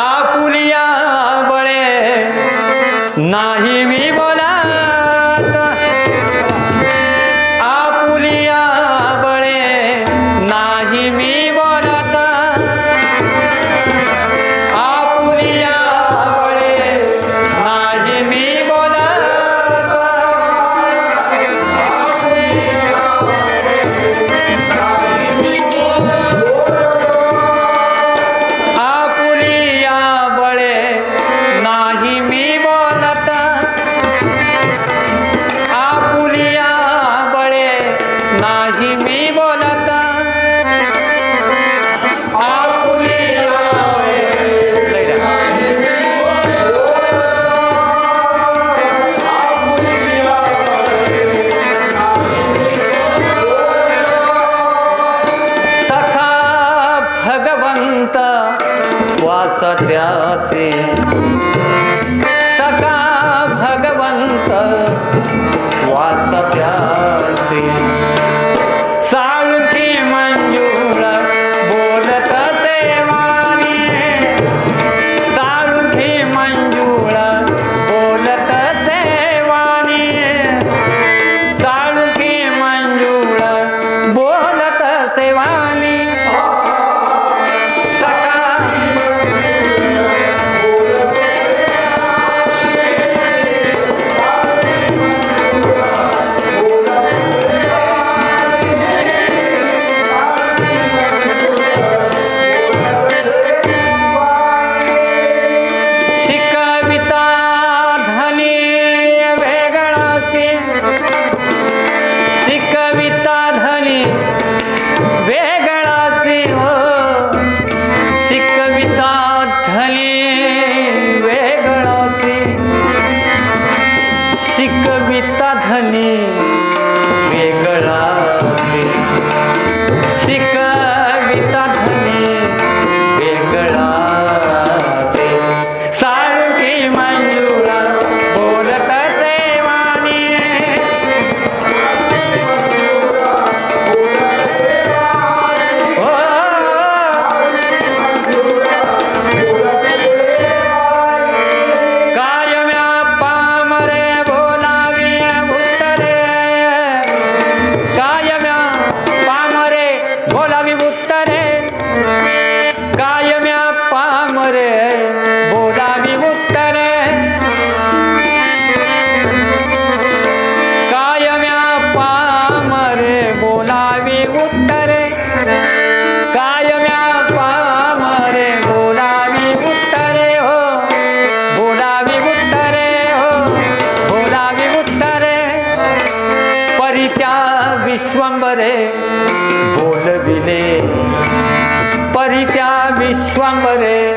Apulia बळे नाही मी वाचत्याचे सका भगवंत वाचत्याचे साळुखी विश्वंबरे बोलविले. परित्या विश्वंबरे